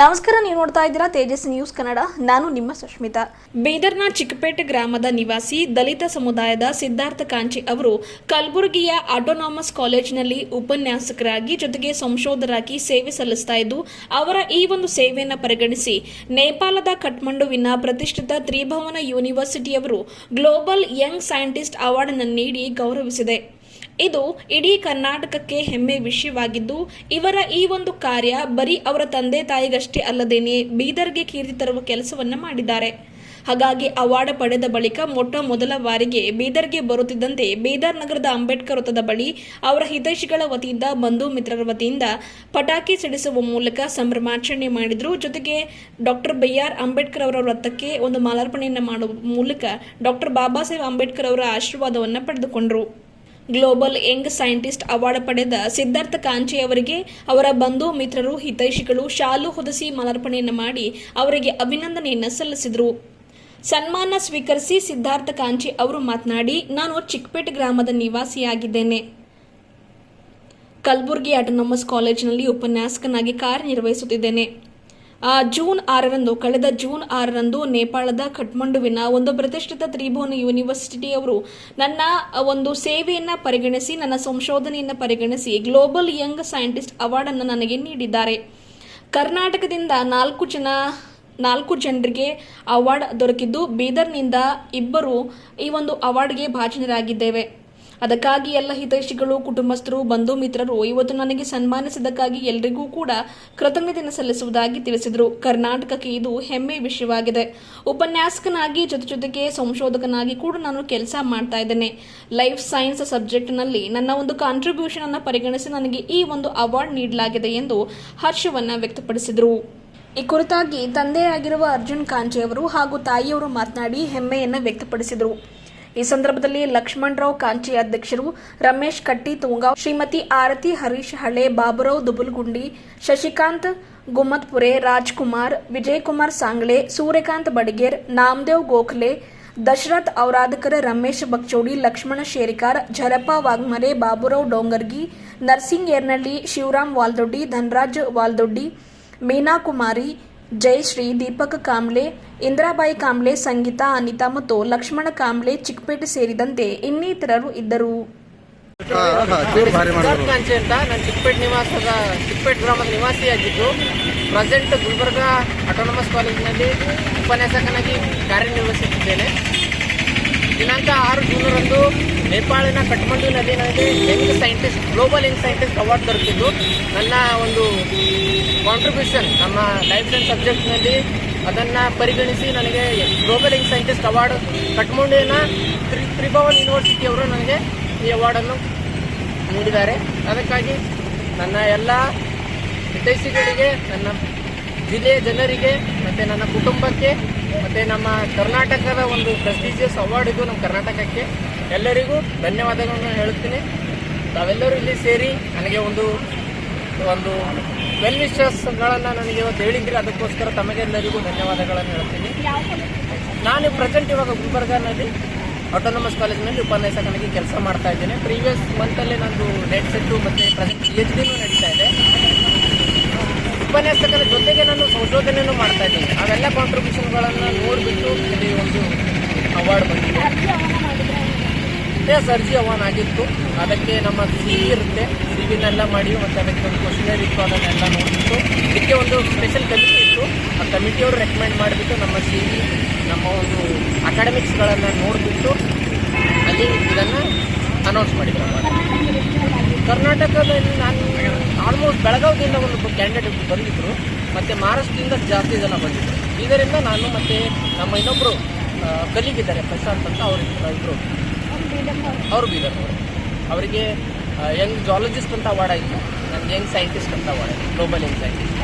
ನಮಸ್ಕಾರ, ನೀವು ನೋಡ್ತಾ ಇದ್ದೀರಾ ತೇಜಸ್ ನ್ಯೂಸ್ ಕನ್ನಡ. ನಾನು ನಿಮ್ಮ ಸುಷ್ಮಿತಾ ಬೀದರ್ನ ಚಿಕ್ಕಪೇಟೆ ಗ್ರಾಮದ ನಿವಾಸಿ ದಲಿತ ಸಮುದಾಯದ ಸಿದ್ಧಾರ್ಥ ಕಾಂಚಿ ಅವರು ಕಲಬುರಗಿಯ ಆಟೋನಾಮಸ್ ಕಾಲೇಜಿನಲ್ಲಿ ಉಪನ್ಯಾಸಕರಾಗಿ ಜೊತೆಗೆ ಸಂಶೋಧರಾಗಿ ಸೇವೆ ಸಲ್ಲಿಸ್ತಾ ಅವರ ಈ ಒಂದು ಸೇವೆಯನ್ನು ಪರಿಗಣಿಸಿ ನೇಪಾಳದ ಕಠ್ಮಂಡುವಿನ ಪ್ರತಿಷ್ಠಿತ ತ್ರಿಭವನ ಯೂನಿವರ್ಸಿಟಿಯವರು ಗ್ಲೋಬಲ್ ಯಂಗ್ ಸೈಂಟಿಸ್ಟ್ ಅವಾರ್ಡ್ ಅನ್ನು ನೀಡಿ ಗೌರವಿಸಿದೆ. ಇದು ಇಡೀ ಕರ್ನಾಟಕಕ್ಕೆ ಹೆಮ್ಮೆ ವಿಷಯವಾಗಿದ್ದು, ಇವರ ಈ ಒಂದು ಕಾರ್ಯ ಬರೀ ಅವರ ತಂದೆ ತಾಯಿಗಷ್ಟೇ ಅಲ್ಲದೇನೆ ಬೀದರ್ಗೆ ಕೀರ್ತಿ ತರುವ ಕೆಲಸವನ್ನ ಮಾಡಿದ್ದಾರೆ. ಹಾಗಾಗಿ ಅವಾರ್ಡ್ ಪಡೆದ ಬಳಿಕ ಮೊಟ್ಟ ಮೊದಲ ಬಾರಿಗೆ ಬೀದರ್ಗೆ ಬರುತ್ತಿದ್ದಂತೆ ಬೀದರ್ ನಗರದ ಅಂಬೇಡ್ಕರ್ ವೃತ್ತದ ಬಳಿ ಅವರ ಹಿತೈಷಿಗಳ ವತಿಯಿಂದ ಬಂಧು ಮಿತ್ರರ ವತಿಯಿಂದ ಪಟಾಕಿ ಸಿಡಿಸುವ ಮೂಲಕ ಸಂಭ್ರಮಾಚರಣೆ ಮಾಡಿದ್ರು. ಜೊತೆಗೆ ಡಾಕ್ಟರ್ ಬಿ ಆರ್ ಅಂಬೇಡ್ಕರ್ ಅವರ ವೃತ್ತಕ್ಕೆ ಒಂದು ಮಾಲಾರ್ಪಣೆಯನ್ನು ಮಾಡುವ ಮೂಲಕ ಡಾಕ್ಟರ್ ಬಾಬಾ ಸಾಹೇಬ್ ಅಂಬೇಡ್ಕರ್ ಅವರ ಆಶೀರ್ವಾದವನ್ನು ಪಡೆದುಕೊಂಡರು. ಗ್ಲೋಬಲ್ ಯಂಗ್ ಸೈಂಟಿಸ್ಟ್ ಅವಾರ್ಡ್ ಪಡೆದ ಸಿದ್ಧಾರ್ಥ ಕಾಂಚಿ ಅವರಿಗೆ ಅವರ ಬಂಧು ಮಿತ್ರರು, ಹಿತೈಷಿಗಳು ಶಾಲು ಹೊದಸಿ ಮಾಲಾರ್ಪಣೆಯನ್ನು ಮಾಡಿ ಅವರಿಗೆ ಅಭಿನಂದನೆಯನ್ನು ಸಲ್ಲಿಸಿದರು. ಸನ್ಮಾನ ಸ್ವೀಕರಿಸಿ ಸಿದ್ಧಾರ್ಥ ಕಾಂಚಿ ಅವರು ಮಾತನಾಡಿ, ನಾನು ಚಿಕ್ಕಪೇಟೆ ಗ್ರಾಮದ ನಿವಾಸಿಯಾಗಿದ್ದೇನೆ. ಕಲಬುರಗಿ ಆಟೋನಮಸ್ ಕಾಲೇಜಿನಲ್ಲಿ ಉಪನ್ಯಾಸಕನಾಗಿ ಕಾರ್ಯನಿರ್ವಹಿಸುತ್ತಿದ್ದೇನೆ. ಜೂನ್ ಆರರಂದು, ಕಳೆದ ಜೂನ್ ಆರರಂದು ನೇಪಾಳದ ಕಠ್ಮಂಡುವಿನ ಒಂದು ಪ್ರತಿಷ್ಠಿತ ತ್ರಿಭುವನ ಯೂನಿವರ್ಸಿಟಿಯವರು ನನ್ನ ಒಂದು ಸೇವೆಯನ್ನು ಪರಿಗಣಿಸಿ, ನನ್ನ ಸಂಶೋಧನೆಯನ್ನು ಪರಿಗಣಿಸಿ ಗ್ಲೋಬಲ್ ಯಂಗ್ ಸೈಂಟಿಸ್ಟ್ ಅವಾರ್ಡ್ ಅನ್ನು ನನಗೆ ನೀಡಿದ್ದಾರೆ. ಕರ್ನಾಟಕದಿಂದ ನಾಲ್ಕು ಜನ, ನಾಲ್ಕು ಜನರಿಗೆ ಅವಾರ್ಡ್ ದೊರಕಿದ್ದು ಬೀದರ್ನಿಂದ ಇಬ್ಬರು ಈ ಒಂದು ಅವಾರ್ಡ್ಗೆ ಭಾಜನರಾಗಿದ್ದೇವೆ. ಅದಕ್ಕಾಗಿ ಎಲ್ಲ ಹಿತೈಷಿಗಳು, ಕುಟುಂಬಸ್ಥರು, ಬಂಧು ಮಿತ್ರರು ಇವತ್ತು ನನಗೆ ಸನ್ಮಾನಿಸಿದ್ದಕ್ಕಾಗಿ ಎಲ್ಲರಿಗೂ ಕೂಡ ಕೃತಜ್ಞತೆಯನ್ನು ಸಲ್ಲಿಸುವುದಾಗಿ ತಿಳಿಸಿದರು. ಕರ್ನಾಟಕಕ್ಕೆ ಇದು ಹೆಮ್ಮೆ ವಿಷಯವಾಗಿದೆ. ಉಪನ್ಯಾಸಕನಾಗಿ, ಜೊತೆ ಜೊತೆಗೆ ಸಂಶೋಧಕನಾಗಿ ಕೂಡ ನಾನು ಕೆಲಸ ಮಾಡ್ತಾ ಇದ್ದೇನೆ. ಲೈಫ್ ಸೈನ್ಸ್ ಸಬ್ಜೆಕ್ಟ್ನಲ್ಲಿ ನನ್ನ ಒಂದು ಕಾಂಟ್ರಿಬ್ಯೂಷನ್ ಅನ್ನು ಪರಿಗಣಿಸಿ ನನಗೆ ಈ ಒಂದು ಅವಾರ್ಡ್ ನೀಡಲಾಗಿದೆ ಎಂದು ಹರ್ಷವನ್ನು ವ್ಯಕ್ತಪಡಿಸಿದರು. ಈ ಕುರಿತಾಗಿ ತಂದೆಯಾಗಿರುವ ಅರ್ಜುನ್ ಅವರು ಹಾಗೂ ತಾಯಿಯವರು ಮಾತನಾಡಿ ಹೆಮ್ಮೆಯನ್ನು ವ್ಯಕ್ತಪಡಿಸಿದರು. ಈ ಸಂದರ್ಭದಲ್ಲಿ ಲಕ್ಷ್ಮಣರಾವ್ ಕಾಂಚಿ ಅಧ್ಯಕ್ಷರು ರಮೇಶ್ ಕಟ್ಟಿ ತುಂಗಾವ್ ಶ್ರೀಮತಿ ಆರತಿ ಹರೀಶ್ ಹಳೆ, ಬಾಬುರಾವ್ ದುಬುಲ್ಗುಂಡಿ, ಶಶಿಕಾಂತ್ ಗುಮ್ಮತ್ಪುರೆ, ರಾಜ್ಕುಮಾರ್, ವಿಜಯಕುಮಾರ್ ಸಾಂಗ್ಲೆ, ಸೂರ್ಯಕಾಂತ್ ಬಡಿಗೇರ್, ನಾಮದೇವ್ ಗೋಖಲೆ, ದಶರಥ್ ಔರಾದಕರ್, ರಮೇಶ್ ಬಕ್ಚೋಡಿ, ಲಕ್ಷ್ಮಣ ಶೇರಿಕಾರ್ ಝರಪ್ಪ ವಾಗ್ಮರೆ, ಬಾಬುರಾವ್ ಡೋಂಗರ್ಗಿ, ನರ್ಸಿಂಗ್ ಏರ್ನಳ್ಳಿ, ಶಿವರಾಮ್ ವಾಲ್ದೊಡ್ಡಿ, ಧನರಾಜ್ ವಾಲ್ದೊಡ್ಡಿ ಮೀನಾ ಕುಮಾರಿ ಜಯಶ್ರೀ ದೀಪಕ್ ಕಾಂಬ್ಳೆ ಇಂದ್ರಾಬಾಯಿ ಕಾಂಬ್ಳೆ ಸಂಗೀತಾ, ಅನಿತಾ ಮತ್ತು ಲಕ್ಷ್ಮಣ ಕಾಂಬ್ಳೆ ಚಿಕ್ಕಪೇಟೆ ಸೇರಿದಂತೆ ಇನ್ನಿತರರು ಇದ್ದರು. ಕಾಂಚೆ ನಾನು ಚಿಕ್ಕಪೇಟೆ ನಿವಾಸದ, ಚಿಕ್ಕಪೇಟೆ ಗ್ರಾಮದ ನಿವಾಸಿಯಾಗಿದ್ದು ಪ್ರೆಸೆಂಟ್ ಗುಲ್ಬರ್ಗ ಆಟೋನಮಸ್ ಕಾಲೇಜಿನಲ್ಲಿ ಉಪನ್ಯಾಸಕನಾಗಿ ಕಾರ್ಯನಿರ್ವಹಿಸುತ್ತಿದ್ದೇನೆ. ದಿನಾಂಕ ಆರು ಜೂನರಂದು ನೇಪಾಳಿನ ಕಠ್ಮಂಡುವಿನಲ್ಲಿ ನನಗೆ young scientist global young scientist award ದೊರಕಿದ್ದು. ನನ್ನ ಒಂದು ಕಾಂಟ್ರಿಬ್ಯೂಷನ್ ನಮ್ಮ ಲೈಫ್ ಸೈನ್ಸ್ ಸಬ್ಜೆಕ್ಟ್ನಲ್ಲಿ ಅದನ್ನು ಪರಿಗಣಿಸಿ ನನಗೆ ಗ್ಲೋಬಲ್ ಯಂಗ್ ಸೈಂಟಿಸ್ಟ್ ಅವಾರ್ಡ್ ಕಠ್ಮಂಡುವಿನ ತ್ರಿ, ತ್ರಿಭವನ್ ಯೂನಿವರ್ಸಿಟಿಯವರು ನನಗೆ ಈ ಅವಾರ್ಡನ್ನು ನೀಡಿದ್ದಾರೆ. ಅದಕ್ಕಾಗಿ ನನ್ನ ಎಲ್ಲ ಹಿತೈಷಿಗಳಿಗೆ ನನ್ನ ಜಿಲ್ಲೆಯ ಜನರಿಗೆ ಮತ್ತು ನನ್ನ ಕುಟುಂಬಕ್ಕೆ ಮತ್ತು ನಮ್ಮ ಕರ್ನಾಟಕದ ಒಂದು ಪ್ರೆಸ್ಟೀಜಿಯಸ್ ಅವಾರ್ಡ್ ಇದು ನಮ್ಮ ಕರ್ನಾಟಕಕ್ಕೆ. ಎಲ್ಲರಿಗೂ ಧನ್ಯವಾದಗಳನ್ನು ಹೇಳುತ್ತೀನಿ. ತಾವೆಲ್ಲರೂ ಇಲ್ಲಿ ಸೇರಿ ನನಗೆ ಒಂದು ಒಂದು ವೆಲ್ ವಿಶಸ್ಗಳನ್ನು ನನಗೆ ಇವತ್ತು ಹೇಳಿದ್ರಿ. ಅದಕ್ಕೋಸ್ಕರ ತಮಗೆಲ್ಲರಿಗೂ ಧನ್ಯವಾದಗಳನ್ನು ಹೇಳ್ತೀನಿ. ನಾನು ಪ್ರೆಸೆಂಟ್ ಇವಾಗ ಗುಲ್ಬರ್ಗಾನಲ್ಲಿ ಆಟೋನಮಸ್ ಕಾಲೇಜ್ನಲ್ಲಿ ಉಪನ್ಯಾಸಕನಾಗಿ ಕೆಲಸ ಮಾಡ್ತಾ ಇದ್ದೇನೆ. ಪ್ರೀವಿಯಸ್ ಮಂತಲ್ಲೇ ನಂದು ನೆಟ್ ಸೆಟ್ಟು ಮತ್ತು ಪ್ರೆಸೆಂಟ್ ಎಚ್ ಡಿನೂ ನಡೀತಾ ಇದೆ. ಉಪನ್ಯಾಸಕರ ಜೊತೆಗೆ ನಾನು ಸಂಶೋಧನೆಯನ್ನು ಮಾಡ್ತಾ ಇದ್ದೀನಿ. ಅವೆಲ್ಲ ಕಾಂಟ್ರಿಬ್ಯೂಷನ್ಗಳನ್ನು ನೋಡಿಬಿಟ್ಟು ಇಲ್ಲಿ ಒಂದು ಅವಾರ್ಡ್ ಬಂದಿದೆ. ಎಸ್ ಅರ್ಜಿ ಅವಾನ್ ಆಗಿತ್ತು. ಅದಕ್ಕೆ ನಮ್ಮ ಸಿ ಇರುತ್ತೆ. ಸಿವಿನೆಲ್ಲ ಮಾಡಿ ಮತ್ತು ಅದಕ್ಕೆ ಒಂದು ಕ್ವಶನರ್ ಇತ್ತು, ಅದನ್ನೆಲ್ಲ ನೋಡಿಬಿಟ್ಟು. ಇದಕ್ಕೆ ಒಂದು ಸ್ಪೆಷಲ್ ಕಮಿಟಿ ಇತ್ತು. ಆ ಕಮಿಟಿಯವರು ರೆಕಮೆಂಡ್ ಮಾಡಿಬಿಟ್ಟು ನಮ್ಮ ಸಿ ವಿ ನಮ್ಮ ಒಂದು ಅಕಾಡೆಮಿಕ್ಸ್ಗಳನ್ನು ನೋಡಿಬಿಟ್ಟು ಅಲ್ಲಿ ಇದನ್ನು ಅನೌನ್ಸ್ ಮಾಡಿದ್ದಾರೆ ಕರ್ನಾಟಕದಲ್ಲಿ ನಾನು ಆಲ್ಮೋಸ್ಟ್ ಬೆಳಗಾವಿಯಿಂದ ಒಂದು ಕ್ಯಾಂಡಿಡೇಟ್ ಬಂದಿದ್ದರು ಮತ್ತು ಮಹಾರಾಷ್ಟ್ರದಿಂದ ಜಾಸ್ತಿ ಜನ ಬಂದಿದ್ದರು ಇದರಿಂದ ನಾನು ಮತ್ತು ನಮ್ಮ ಇನ್ನೊಬ್ಬರು ಕಲೀಗಿದ್ದಾರೆ ಪ್ರಶಾಂತ್ ಅಂತ ಅವರು ಇಬ್ಬರು ಅವರು ಬೀದರ್ನವರು. ಅವರಿಗೆ ಯಂಗ್ ಜಾಲಜಿಸ್ಟ್ ಅಂತ ಅವಾರ್ಡ್ ಆಯಿತು. ನನಗೆ ಯಂಗ್ ಸೈಂಟಿಸ್ಟ್ ಅಂತ ಅವಾರ್ಡ್ ಆಯಿತು. ಗ್ಲೋಬಲ್ ಯಂಗ್ ಸೈಂಟಿಸ್ಟ್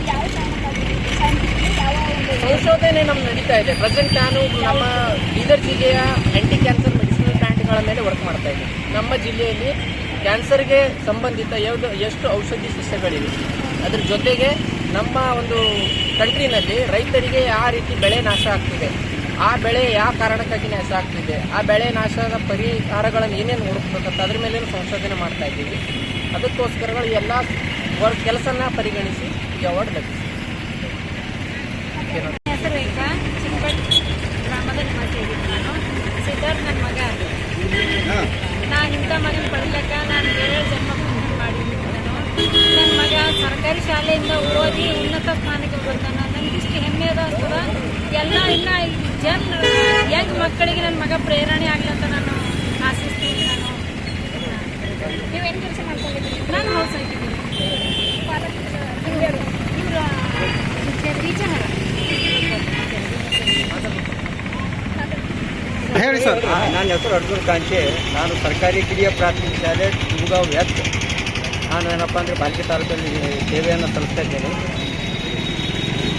ಸಂಶೋಧನೆ ನಮ್ಮ ನಡೀತಾ ಇದೆ. ಪ್ರೆಸೆಂಟ್ ನಾನು ನಮ್ಮ ಬೀದರ್ ಜಿಲ್ಲೆಯ ಆ್ಯಂಟಿ ಕ್ಯಾನ್ಸರ್ ಮೆಡಿಸಿನಲ್ ಪ್ಲಾಂಟ್ಗಳ ಮೇಲೆ ವರ್ಕ್ ಮಾಡ್ತಾ ಇದ್ದೀನಿ. ನಮ್ಮ ಜಿಲ್ಲೆಯಲ್ಲಿ ಕ್ಯಾನ್ಸರ್ಗೆ ಸಂಬಂಧಿತ ಯಾವುದು ಎಷ್ಟು ಔಷಧಿ ಸಸ್ಯಗಳಿವೆ. ಅದ್ರ ಜೊತೆಗೆ ನಮ್ಮ ಒಂದು ಕಂಟ್ರಿನಲ್ಲಿ ರೈತರಿಗೆ ಯಾವ ರೀತಿ ಬೆಳೆ ನಾಶ ಆಗ್ತಿದೆ. ಆ ಬೆಳೆ ಯಾವ ಕಾರಣಕ್ಕಾಗಿ ನಾಶ ಆಗ್ತಿದೆ? ಆ ಬೆಳೆ ನಾಶದ ಪರಿಹಾರಗಳನ್ನು ಏನೇನು ಹುಡುಕ್ಬೇಕಂತ ಅದ್ರ ಮೇಲೆ ಸಂಶೋಧನೆ ಮಾಡ್ತಾ ಇದ್ದೀವಿ. ಅದಕ್ಕೋಸ್ಕರಗಳು ಎಲ್ಲ ವರ್ಕ್ ಕೆಲಸನ ಪರಿಗಣಿಸಿ ಈ ಅವಾರ್ಡ್ ಲಭಿಸಿದೆ ಸ್ಥಾನಕ್ಕೆ ಬರ್ತಾನ ನನ್ಗೆ ಇಷ್ಟು ಹೆಮ್ಮೆ ಅದ ಅಂತದ ಎಲ್ಲ ಇನ್ನ ಜನ ಹೆಂಗ್ ಮಕ್ಕಳಿಗೆ ಪ್ರೇರಣೆ ಆಗ್ಲಂತ ನಾನು ಆಶಿಸ್ತೀನಿ ನಾನು. ನೀವೇನು ಕೆಲಸ ಮಾಡ್ಕೊಂಡಿದ್ದೀನಿ ನಾನು ಹೌಸ್ ಬೀಜಹಾರ ಹೇಳಿ ಸರ್. ನನ್ನ ಹೆಸರು ಅರ್ಜುನ್ ಕಾಂಚೆ. ನಾನು ಸರ್ಕಾರಿ ಕಿರಿಯ ಪ್ರಾಥಮಿಕ ಶಾಲೆ ತುಮಗಾವ್ ವ್ಯಕ್ತ ನಾನು ಏನಪ್ಪ ಅಂದರೆ ಬಾಲ್ಕಿ ತಾಲೂಕಲ್ಲಿ ಸೇವೆಯನ್ನು ಸಲ್ಲಿಸ್ತಾ ಇದ್ದೇನೆ.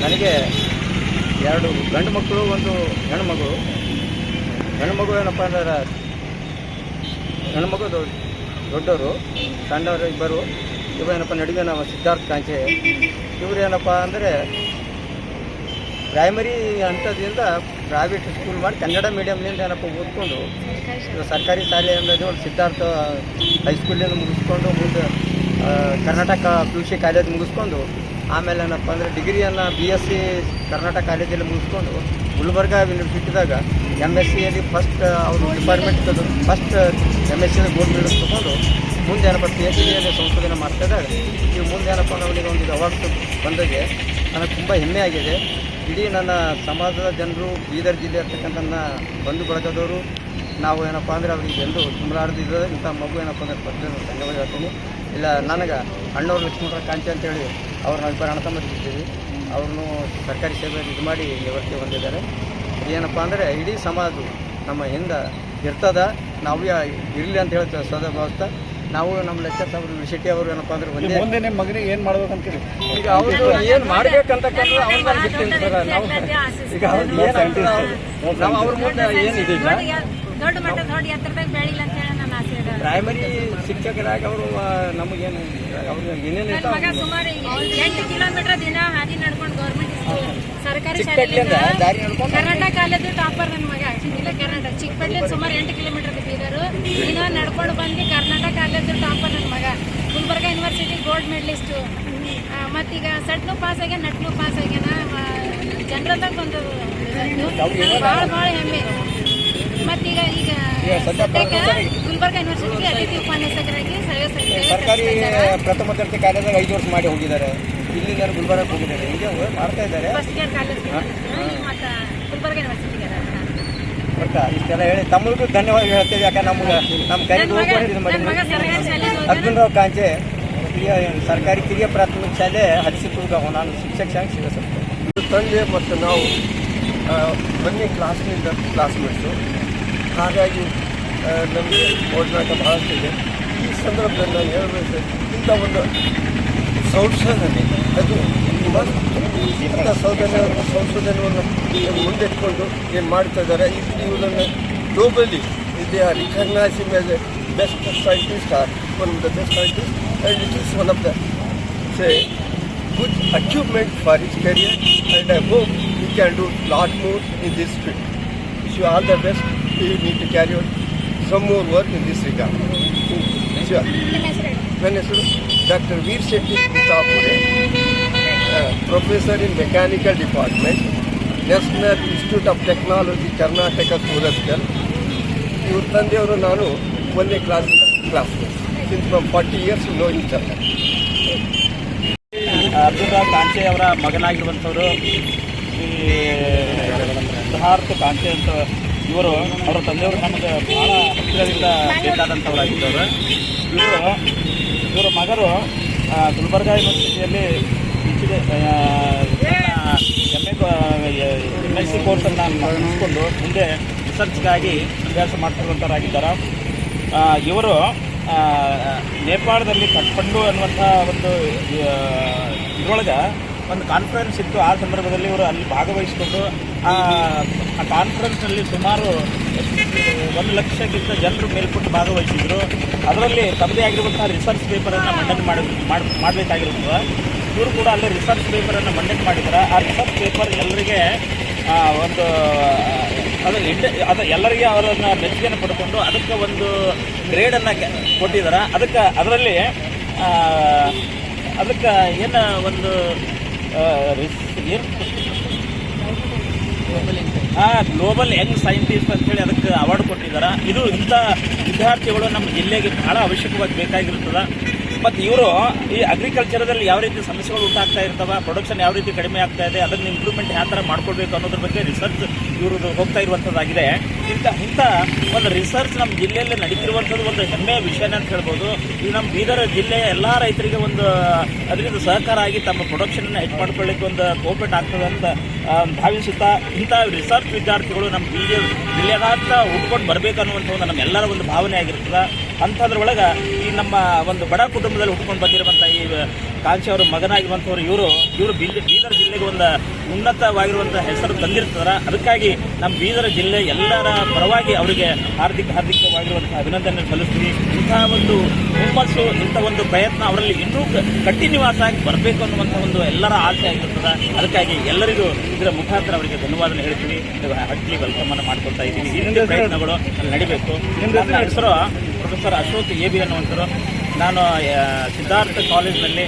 ನನಗೆ ಎರಡು ಗಂಡು ಮಕ್ಕಳು ಒಂದು ಹೆಣ್ಣು ಹೆಣ್ಣು ಮಗು ಏನಪ್ಪ ಅಂದ್ರೆ ಹೆಣ್ಣು ಮಗು ದೊ- ದೊಡ್ಡವರು ಸಣ್ಣವರು ಇಬ್ಬರು. ಇವ ಏನಪ್ಪ ನಡುವೆ ನಮ್ಮ ಸಿದ್ಧಾರ್ಥ ಕಾಂಚೆ. ಇವರು ಏನಪ್ಪ ಅಂದರೆ ಪ್ರೈಮರಿ ಹಂತದಿಂದ ಪ್ರೈವೇಟ್ ಸ್ಕೂಲ್ ಮಾಡಿ ಕನ್ನಡ ಮೀಡಿಯಮ್ನಿಂದ ಏನಪ್ಪ ಓದ್ಕೊಂಡು ಸರ್ಕಾರಿ ಶಾಲೆಯಿಂದ ಸಿದ್ಧಾರ್ಥ ಹೈಸ್ಕೂಲಿಂದ ಮುಗಿಸ್ಕೊಂಡು ಮುಂದೆ Karnataka P U C college ಮುಗಿಸ್ಕೊಂಡು ಆಮೇಲೆ ಏನಪ್ಪ ಅಂದರೆ ಡಿಗ್ರಿಯನ್ನು ಬಿ ಎಸ್ ಸಿ ಕರ್ನಾಟಕ ಕಾಲೇಜಲ್ಲಿ ಮುಗಿಸ್ಕೊಂಡು ಗುಲ್ಬರ್ಗ ಯೂನಿವರ್ಸಿಟಿದಾಗ ಎಂ ಎಸ್ ಸಿಯಲ್ಲಿ ಫಸ್ಟ್ ಅವರು ಡಿಪಾರ್ಟ್ಮೆಂಟ್ ಫಸ್ಟ್ ಎಂ ಎಸ್ ಸಿಯಲ್ಲಿ ಗೋಲ್ಡ್ ಮೆಡಲ್ ತೊಗೊಂಡು ಮುಂದೆ ಏನಪ್ಪ ಪಿ ಎಚ್ ಡಿಯಲ್ಲಿ ಸಂಶೋಧನೆ ಮಾಡ್ತಿದ್ದಾಗ ಈಗ ಮುಂದೆ ಏನಪ್ಪ ಅವನಿಗೆ ಒಂದು ಅವಾರ್ಡ್ ಬಂದಾಗೆ ನನಗೆ ತುಂಬ ಹೆಮ್ಮೆ ಆಗಿದೆ. ಇಡೀ ನನ್ನ ಸಮಾಜದ ಜನರು ಬೀದರ್ ಜಿಲ್ಲೆ ಇರ್ತಕ್ಕಂಥ ನನ್ನ ಬಂಧು ಬಳಗದವರು, ನಾವು ಏನಪ್ಪ ಅಂದರೆ ಅವ್ರಿಗೆ ಎಂದು ತುಂಬಲಾರ್ದಿದ್ರೆ ಇಂಥ ಮಗು ಏನಪ್ಪ ಅಂದ್ರೆ ಫಸ್ಟ್ ಧನ್ಯವಾದ ಹೇಳ್ತೀನಿ ಇಲ್ಲ ನನಗೆ ಅಣ್ಣವ್ರು ಲಕ್ಷ್ಮಣರ ಕಾಂಚಿ ಅಂತೇಳಿ ಅವ್ರನ್ನ ಇಬ್ಬರು ಅಣ್ಣ ತಮ್ಮ ಅವ್ರನ್ನೂ ಸರ್ಕಾರಿ ಸೇವೆಯಲ್ಲಿ ಇದು ಮಾಡಿ ನಿವೃತ್ತಿ ಹೊಂದಿದ್ದಾರೆ. ಏನಪ್ಪ ಅಂದರೆ ಇಡೀ ಸಮಾಜ ನಮ್ಮ ಹಿಂದೆ ಇರ್ತದ ನಾವು ಇರಲಿ ಅಂತ ಹೇಳ್ತೇವೆ ಸದಾ ಭಾವಿಸ್ತಾ. ನಾವು ನಮ್ಮ ಲೆಕ್ಕ ಸಾಹೇಬ್ರು ಶೆಟ್ಟಿ ಅವರು ಏನಪ್ಪ ಅಂದ್ರೆ ಒಂದೇ ಮುಂದೆ ನಿಮ್ಮ ಮಗನಿಗೆ ಏನು ಮಾಡ್ಬೇಕಂತೀರಿ ಈಗ ಅವರು ಏನು ಮಾಡ್ಬೇಕಂತಕ್ಕಂಥ ಅವ್ರನ್ನ ಬಿಡ್ತೀನಿ ಸರ್ ನಾವು. ಈಗ ಅವ್ರು ಏನು ನಾವು ಅವ್ರ. ಮುಂದೆ ಏನು ಈಗ ದೊಡ್ಡ ಮಟ್ಟ ದೊಡ್ಡ ಎತ್ತರದಾಗ ಬೆಳಿಲ್ಲ ಅಂತ ಹೇಳಿ ನನ್ನ ಆಸೆ ಪ್ರೈಮರಿ ಶಿಕ್ಷಕರಾಗಿ ಅವರು ನಮಗೇನು ಅವ್ರಿಗೆ ಏನೇನು ಸುಮಾರು ಎಂಟು ಕಿಲೋಮೀಟರ್ ದಿನ ಹಾದಿ ನಡ್ಕೊಂಡು ಗೌರ್ಮೆಂಟ್ ಸರ್ಕಾರಿ ಶಾಲೆ ಶಾಲೆಯಿಂದ ಕರ್ನಾಟಕ ಕಾಲೇಜು ಟಾಪರ್ ನನ್ನ ಮಗ ಇಲ್ಲ ಕರ್ನಾಟಕ. ಚಿಕ್ಕಪೇಟ್ಲಿಂದ ಸುಮಾರು ಎಂಟು ಕಿಲೋಮೀಟರ್ ಬಿದ್ದಿದ್ದಾರೆ ದಿನ ನಡ್ಕೊಂಡು ಬಂದು ಕರ್ನಾಟಕ ಕಾಲೇಜು ಟಾಪರ್ ನನ್ನ ಮಗ. ಗುಲ್ಬರ್ಗ ಯೂನಿವರ್ಸಿಟಿ ಗೋಲ್ಡ್ ಮೆಡಲಿಸ್ಟು ಮತ್ತೀಗ ಸಟ್ನು ಪಾಸ್ ಆಗ್ಯಾನ ನಟ್ನು ಪಾಸ್ ಆಗ್ಯಾನ. ಜನರದಾಗ ಒಂದು ಭಾಳ ಭಾಳ ಹೆಮ್ಮೆ. ಮತ್ತೀಗ ಈಗ ಈಗ ಸದ್ಯ ಸದ್ಯಕ್ಕೆ ಗುಲ್ಬರ್ಗ ಯೂನಿವರ್ಸಿಟಿ ಅತಿಥಿ ಉಪನ್ಯಾಸಕರಾಗಿ ಸರ್ಕಾರಿ ಪ್ರಥಮ ದರ್ಜೆ ಕಾಲೇಜಾಗ ಐದು ವರ್ಷ ಮಾಡಿ ಹೋಗಿದ್ದಾರೆ. ಇಲ್ಲಿಂದ ಗುಲ್ಬರ್ಗಕ್ಕೆ ಹೋಗಿದ್ದಾರೆ? ಹೀಗೆ ಹೋಗಿ ಮಾಡ್ತಾ ಇದ್ದಾರೆ. ಫಸ್ಟ್ ಇಯರ್ ಕಾಲೇಜ್ ಮತ್ತು ಗುಲ್ಬರ್ಗಾ ಯೂನಿವರ್ಸಿಟಿಗೆ ಬಟ್ ಇಷ್ಟೆಲ್ಲ ಹೇಳಿ. ತಮ್ಮಗೂ ಧನ್ಯವಾದ ಹೇಳ್ತೇವೆ ಯಾಕಂದ್ರೆ ನಮ್ಗೆ ನಮ್ಮ ಕೈ ನನ್ನ ಮಗ ಹೋಗ್ಕೊಂಡು ಇದು ನನ್ನ ಮಗ ಮಾಡಿ ಸರ್ಕಾರಿ ಶಾಲೆಗೆ ಅರ್ಜುನ್ ರಾವ್ ಕಾಂಚೆ ಕಿರಿಯ ಸರ್ಕಾರಿ ಕಿರಿಯ ಪ್ರಾಥಮಿಕ ಶಾಲೆ ಹರಿಸಿಪುರ್ಗಾವ್ ನಾನು ಶಿಕ್ಷಕ ಶಾಂಗ್ ಸಲ್ಲಿಸ್ತೇನೆ ತಂದೆ ಮತ್ತು ನಾವು ಮೊನ್ನೆ ಕ್ಲಾಸ್ನಿಂದ ಕ್ಲಾಸ್ಮೇಟ್ಸು. ಹಾಗಾಗಿ ನಮಗೆ ಓಡಾಟ ಬಹಳಷ್ಟಿದೆ. ಈ ಸಂದರ್ಭದಲ್ಲಿ ನಾನು ಹೇಳಬೇಕು ಇಂಥ ಒಂದು ಸಂಶೋಧನೆ ಅದು ಇಂಥ ಸಂಶೋಧನೆ ಸಂಶೋಧನೆಯನ್ನು ಮುಂದಿಟ್ಕೊಂಡು ಏನು ಮಾಡ್ತಾ ಇದ್ದಾರೆ ಇವುದನ್ನು globally they are recognising as a best scientist are one of the best scientist and it is one of the say good achievement for his career and I hope he can do lot more in this field. Wish you all the best. You need to carry on some more work in this regard. Sure. ನನ್ನ ಹೆಸರು doctor Veer Shetty Kittapure professor in mechanical department National Institute of technology Karnataka Surathkal ಇವ್ರ ತಂದೆಯವರು ನಾನು ಒಂದನೇ ಕ್ಲಾಸಿಂದ class since from forty years no in ಅಲ್ಲ ರಾವ್ ಕಾಂಚೆ ಅವರ ಮಗನಾಗಿರುವಂಥವರು, ಈ, ಸಿದ್ಧಾರ್ಥ ಕಾಂಚೆ ಅಂತ ಇವರು, ಅವರ ತಂದೆಯವರು ನಮಗೆ ಭಾಳ ಹತ್ತಿರದಿಂದ ಬೇಕಾದಂಥವರಾಗಿದ್ದವರು. ಇವರು ಇವರ ಮಗರು ಗುಲ್ಬರ್ಗ ಯೂನಿವರ್ಸಿಟಿಯಲ್ಲಿ ಇಚ್ಚಿದೆ ಎಂ ಎಸ್ ಸಿ ಕೋರ್ಸನ್ನು ಮುಗಿಸ್ಕೊಂಡು ಮುಂದೆ ರಿಸರ್ಚ್ಗಾಗಿ ಅಭ್ಯಾಸ ಮಾಡ್ತಿರುವಂಥವರಾಗಿದ್ದಾರೆ ಆ, ಇವರು ನೇಪಾಳದಲ್ಲಿ ಕಟ್ಪಂಡು ಅನ್ನುವಂಥ ಒಂದು ಇದರೊಳಗೆ ಒಂದು ಕಾನ್ಫರೆನ್ಸ್ ಇತ್ತು. ಆ ಸಂದರ್ಭದಲ್ಲಿ ಇವರು ಅಲ್ಲಿ ಭಾಗವಹಿಸಿಕೊಂಡು ಆ ಕಾನ್ಫರೆನ್ಸ್ನಲ್ಲಿ ಸುಮಾರು ಒಂದು ಲಕ್ಷಕ್ಕಿಂತ ಜನರು ಮೇಲ್ಪಟ್ಟು ಭಾಗವಹಿಸಿದ್ರು. ಅದರಲ್ಲಿ ತಮ್ಮದೇ ಆಗಿರುವಂತಹ ರಿಸರ್ಚ್ ಪೇಪರನ್ನು ಮಂಡನೆ ಮಾಡಿ ಮಾಡ್- ಮಾಡಬೇಕಾಗಿರುತ್ತದೆ ಇವರು ಕೂಡ ಅಲ್ಲಿ ರಿಸರ್ಚ್ ಪೇಪರನ್ನು ಮಂಡನೆ ಮಾಡಿದ್ದಾರೆ ಆ ರಿಸರ್ಚ್ ಪೇಪರ್ ಎಲ್ಲರಿಗೆ ಒಂದು ಅದು ಇಂಡ ಅದು ಎಲ್ಲರಿಗೆ ಅವರನ್ನು ಮೆಚ್ಚುಗೆಯನ್ನು ಪಡ್ಕೊಂಡು ಅದಕ್ಕೆ ಒಂದು ಗ್ರೇಡನ್ನು ಕೊಟ್ಟಿದ್ದಾರೆ ಅದಕ್ಕೆ ಅದರಲ್ಲಿ ಅದಕ್ಕೆ ಏನು ಒಂದು ಏನು? ಗ್ಲೋಬಲ್ ಯಂಗ್ ಸೈಂಟಿಸ್ಟ್ ಅಂತೇಳಿ ಅದಕ್ಕೆ ಅವಾರ್ಡ್ ಕೊಟ್ಟಿದ್ದಾರೆ. ಇದು ಇಂಥ ವಿದ್ಯಾರ್ಥಿಗಳು ನಮ್ಮ ಜಿಲ್ಲೆಗೆ ಬಹಳ ಅವಶ್ಯಕವಾಗಿ ಬೇಕಾಗಿರ್ತದೆ ಮತ್ತು ಇವರು ಈ ಅಗ್ರಿಕಲ್ಚರದಲ್ಲಿ ಯಾವ ರೀತಿ ಸಮಸ್ಯೆಗಳು ಉಂಟಾಗ್ತಾ ಇರ್ತವೆ ಪ್ರೊಡಕ್ಷನ್ ಯಾವ ರೀತಿ ಕಡಿಮೆ ಆಗ್ತಾ ಇದೆ, ಅದನ್ನು ಇಂಪ್ರೂವ್ಮೆಂಟ್ ಯಾವ ಥರ ಮಾಡ್ಕೊಳ್ಬೇಕು ಅನ್ನೋದ್ರ ಬಗ್ಗೆ ರಿಸರ್ಚ್ ಇವರು ಹೋಗ್ತಾ ಇರುವಂಥದ್ದಾಗಿದೆ ಇಂಥ ಇಂಥ ಒಂದು ರಿಸರ್ಚ್ ನಮ್ಮ ಜಿಲ್ಲೆಯಲ್ಲಿ ನಡೀತಿರುವಂಥದ್ದು ಒಂದು ಹೆಮ್ಮೆಯ ವಿಷಯನೇ ಅಂತ ಹೇಳ್ಬೋದು. ಇದು ನಮ್ಮ ಬೀದರ್ ಜಿಲ್ಲೆಯ ಎಲ್ಲ ರೈತರಿಗೆ ಒಂದು, ಅದರಿಂದ ಸಹಕಾರ ಆಗಿ ತಮ್ಮ ಪ್ರೊಡಕ್ಷನ್ನ ಹೆಚ್ಚು ಮಾಡ್ಕೊಳ್ಳಿಕ್ಕೆ ಒಂದು ಕೋಪರೇಟ್ ಆಗ್ತದೆ ಅಂತ ಭಾವಿಸುತ್ತಾ ಇಂಥ ರಿಸರ್ಚ್ ವಿದ್ಯಾರ್ಥಿಗಳು ನಮ್ಮ ಬೀದರ್ ಜಿಲ್ಲೆದಾದ್ಯಂತ ಉಟ್ಕೊಂಡು ಬರಬೇಕು ಅನ್ನುವಂಥ ಒಂದು ನಮ್ಮೆಲ್ಲರ ಒಂದು ಭಾವನೆ ಆಗಿರ್ತದೆ. ಅಂಥದ್ರೊಳಗೆ ನಮ್ಮ ಒಂದು ಬಡ ಕುಟುಂಬದಲ್ಲಿ ಹುಟ್ಕೊಂಡು ಬಂದಿರುವಂಥ ಈ ಕಾಂಚಿ ಅವರ ಮಗನಾಗಿರುವಂಥವ್ರು ಇವರು ಇವರು ಬಿಲ್ ಬೀದರ್ ಜಿಲ್ಲೆಗೆ ಒಂದು ಉನ್ನತವಾಗಿರುವಂಥ ಹೆಸರು ತಂದಿರ್ತಾರೆ. ಅದಕ್ಕಾಗಿ ನಮ್ಮ ಬೀದರ್ ಜಿಲ್ಲೆ ಎಲ್ಲರ ಪರವಾಗಿ ಅವರಿಗೆ ಹಾರ್ದಿಕ ಹಾರ್ದಿಕವಾಗಿರುವಂಥ ಅಭಿನಂದನೆ ಸಲ್ಲಿಸ್ತೀವಿ ಇಂತಹ ಒಂದು ಹುಮ್ಮಸ್ಸು ಇಂಥ ಒಂದು ಪ್ರಯತ್ನ ಅವರಲ್ಲಿ ಇನ್ನೂ ಕಂಟಿನ್ಯೂಸ್ ಆಗಿ ಬರಬೇಕು ಅನ್ನುವಂಥ ಒಂದು ಎಲ್ಲರ ಆಸೆ ಆಗಿರ್ತದೆ. ಅದಕ್ಕಾಗಿ ಎಲ್ಲರಿಗೂ ಇದರ ಮುಖಾಂತರ ಅವರಿಗೆ ಧನ್ಯವಾದ ಹೇಳ್ತೀವಿ ಹಟ್ಲಿ ವೆಲ್ಕಮ್ ಅನ್ನು ಮಾಡ್ಕೊಳ್ತಾ ಇದ್ದೀವಿ ಈ ಪ್ರಯತ್ನಗಳು ಅಲ್ಲಿ ನಡಿಬೇಕು ಹೆಸರು ಪ್ರೊಫೆಸರ್ ಅಶೋಕ್ ಎ ಬಿ ಅನ್ನುವಂಥರು ನಾನು ಸಿದ್ಧಾರ್ಥ ಕಾಲೇಜಿನಲ್ಲಿ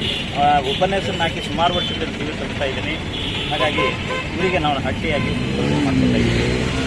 ಉಪನ್ಯಾಸನಾಗಿ ಸುಮಾರು ವರ್ಷದಲ್ಲಿ ಸಲ್ಲಿಸ್ತಾ ಇದ್ದೀನಿ. ಹಾಗಾಗಿ, ಇವರಿಗೆ ನಾವು ಹಟ್ಟಿಯಾಗಿ ಮಾಡ್ಕೊಳ್ತಾ ಇದ್ದೀವಿ